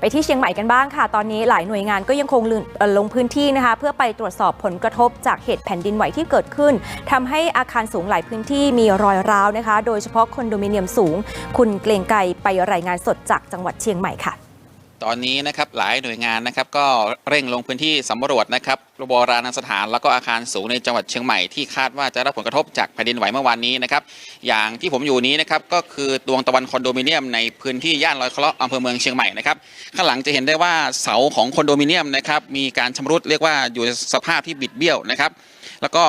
ไปที่เชียงใหม่กันบ้างค่ะ ตอนนี้หลายหน่วยงานก็ยังคงลงเอ่อลงพื้นที่นะคะ เพื่อไปตรวจสอบผลกระทบจากเหตุแผ่นดินไหวที่เกิดขึ้นทำให้อาคารสูงหลายพื้นที่มีรอยร้าวนะคะ โดยเฉพาะคอนโดมิเนียมสูง คุณเกรงไกรไปรายงานสดจากจังหวัดเชียงใหม่ค่ะ ตอนนี้นะครับหลายหน่วยงานนะครับก็เร่งลงพื้นที่สำรวจนะครับโบราณสถานแล้วก็อาคารสูงในจังหวัดเชียงใหม่ที่คาดว่าจะรับผลกระทบจากแผ่นดินไหวเมื่อวานนี้นะครับอย่างที่ผมอยู่นี้นะครับก็คือดวงตะวันคอนโดมิเนียมในพื้นที่ย่านลอยเคราะห์อำเภอเมืองเชียงใหม่นะครับข้างหลังจะเห็นได้ว่าเสาของคอนโดมิเนียมนะครับมีการชำรุดเรียกว่าอยู่ในสภาพที่บิดเบี้ยวนะครับแล้วก็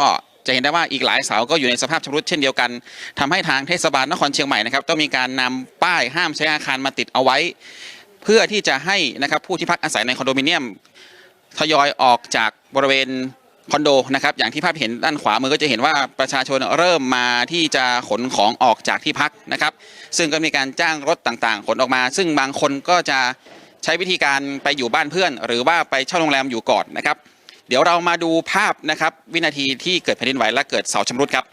จะเห็นได้ว่าอีกหลายเสาก็อยู่ในสภาพชำรุดเช่นเดียวกันทำให้ทางเทศบาลนครเชียงใหม่นะครับต้องมีการนำป้ายห้ามใช้อาคารมาติดเอาไว้ เพื่อที่จะให้นะครับผู้ที่พักอาศัยในคอนโดมิเนียมทยอยออกจากบริเวณคอนโดนะครับอย่างที่ภาพเห็นด้านขวามือก็จะเห็นว่าประชาชนเริ่มมาที่จะขนของออกจากที่พักนะครับ ซึ่งก็มีการจ้างรถต่างๆ ขนออกมา ซึ่งบางคนก็จะใช้วิธีการไปอยู่บ้านเพื่อน หรือว่าไปเช่าโรงแรมอยู่ก่อนนะครับ เดี๋ยวเรามาดูภาพนะครับวินาทีที่เกิดแผ่นดินไหวและเกิดเสาชำรุดครับ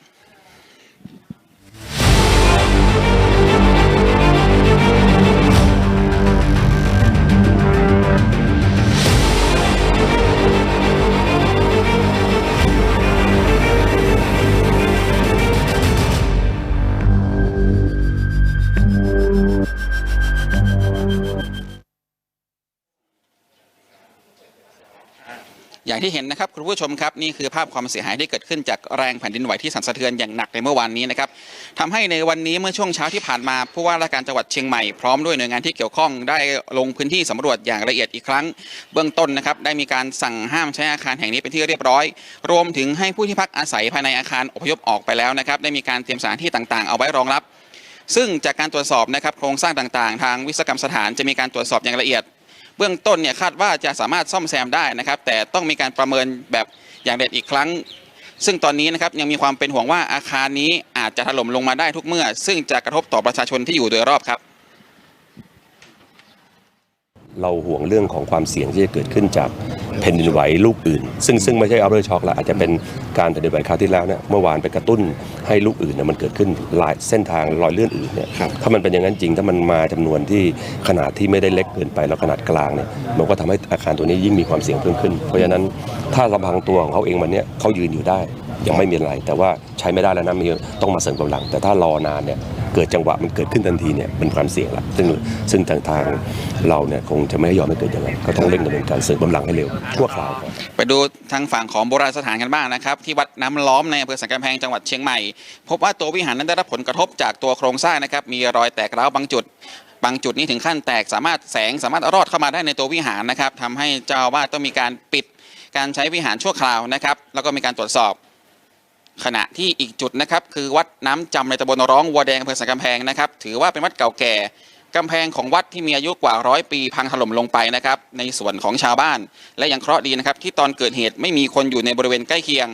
อย่างที่เห็นนะครับคุณผู้ชมครับนี่คือภาพความเสียหายที่เกิดขึ้นจากแรงแผ่นดินไหวที่สั่นสะเทือนอย่างหนักในเมื่อวานนี้นะครับทำให้ในวันนี้เมื่อช่วงเช้าที่ผ่านมาผู้ว่าราชการจังหวัดเชียงใหม่พร้อมด้วยหน่วยงานที่เกี่ยวข้องได้ลงพื้นที่สำรวจอย่างละเอียดอีกครั้ง เบื้องต้นนะครับได้มีการสั่งห้ามใช้อาคารแห่งนี้เป็นที่เรียบร้อย รวมถึงให้ผู้ที่พักอาศัยภายในอาคารอพยพออกไปแล้วนะครับได้มีการเตรียมสถานที่ต่างๆ เอาไว้รองรับซึ่งจากการตรวจสอบนะครับโครงสร้างต่างๆ ทางวิศวกรรมสถานจะมีการตรวจสอบอย่างละเอียด เบื้องต้นเนี่ยคาดว่าจะสามารถซ่อมแซมได้นะครับ แต่ต้องมีการประเมินแบบอย่างเด็ดอีกครั้ง ซึ่งตอนนี้นะครับยังมีความเป็นห่วงว่าอาคารนี้อาจจะถล่มลงมาได้ทุกเมื่อ ซึ่งจะกระทบต่อประชาชนที่อยู่โดยรอบครับ เราห่วงเรื่องของความเสี่ยงที่จะเกิดขึ้นจากแผ่นดินไหวลูกอื่น ซึ่งซึ่งไม่ใช่อัลเดอร์ช็อคละอาจจะเป็นการแผ่นดินไหวคราวที่แล้วเนี่ยเมื่อวานไปกระตุ้นให้ลูกอื่นเนี่ยมันเกิดขึ้นหลายเส้นทางรอยเลื่อนอื่นเนี่ยถ้ามันเป็นอย่างนั้นจริงถ้ามันมาจำนวนที่ขนาดที่ไม่ได้เล็กเกินไปแล้วขนาดกลางเนี่ยมันก็ทำให้อาคารตัวนี้ยิ่งมีความเสี่ยงเพิ่มขึ้น เพราะฉะนั้นถ้าลำพังตัวของเขาเองมันเนี่ยเขายืนอยู่ได้ยังไม่มีอะไร แต่ว่าใช้ไม่ได้แล้วนะมีต้องมาเสริมกำลัง แต่ถ้ารอนานเนี่ย เกิดจังหวะมันเกิดขึ้นทันทีเนี่ยเป็นความเสี่ยงละซึ่งซึ่งทางทางเราเนี่ยคงจะไม่ให้ยอมให้เกิดอย่างนั้นก็ต้องเร่งดำเนินการเสริมกำลังให้เร็วชั่วคราวก่อนไปดูทางฝั่งของโบราณสถานกันบ้างนะครับที่วัดน้ำล้อมในอำเภอสันกำแพงจังหวัดเชียงใหม่ พบว่าตัววิหารนั้นได้รับผลกระทบจากตัวโครงสร้างนะครับมีรอยแตกร้าวบางจุดบางจุดนี้ถึงขั้นแตกสามารถแสงสามารถรอดเข้ามาได้ในตัววิหารนะครับทำให้เจ้าวาสต้องมีการปิดการใช้วิหารชั่วคราวนะครับ แล้วก็มีการตรวจสอบ ขณะที่อีกจุดนะครับคือวัดน้ำจำในตำบลร้องวัวแดงอำเภอสันกำแพงนะครับถือว่าเป็นวัดเก่าแก่กำแพงของวัดที่มีอายุกว่าร้อยปีพังถล่มลงไปนะครับในส่วนของชาวบ้าน และยังเคราะห์ดีนะครับที่ตอนเกิดเหตุไม่มีคนอยู่ในบริเวณใกล้เคียง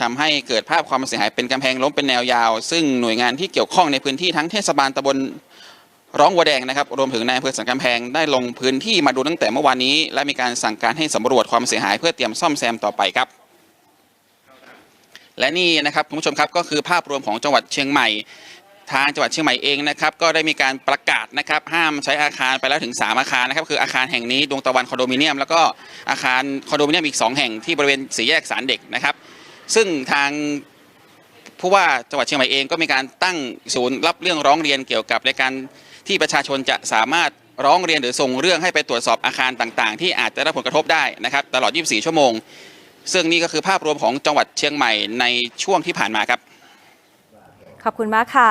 ทำให้เกิดภาพความเสียหายเป็นกำแพงล้มเป็นแนวยาว ซึ่งหน่วยงานที่เกี่ยวข้องในพื้นที่ทั้งเทศบาลตำบลร้องวัวแดงนะครับรวมถึงนายอำเภอสันกำแพงได้ลงพื้นที่มาดูตั้งแต่เมื่อวานนี้ และมีการสั่งการให้สำรวจความเสียหายเพื่อเตรียมซ่อมแซมต่อไปครับ และนี่นะครับคุณผู้ชมครับก็คือภาพรวมของจังหวัดเชียงใหม่ ทางจังหวัดเชียงใหม่เองนะครับก็ได้มีการประกาศนะครับห้ามใช้อาคารไปแล้วถึง 3 อาคารนะครับคืออาคารแห่งนี้ดวงตะวันคอนโดมิเนียม แล้วก็อาคารคอนโดมิเนียมอีก 2 แห่งที่บริเวณสี่แยกสารเด็กนะครับ ซึ่งทางผู้ว่าจังหวัดเชียงใหม่เองก็มีการตั้งศูนย์รับเรื่องร้องเรียนเกี่ยวกับในการที่ประชาชนจะสามารถร้องเรียนหรือส่งเรื่องให้ไปตรวจสอบอาคารต่างๆ ที่อาจจะได้รับผลกระทบได้นะครับตลอด 24 ชั่วโมง ซึ่งนี่ก็คือภาพรวมของจังหวัดเชียงใหม่ในช่วงที่ผ่านมาครับ ขอบคุณมากค่ะ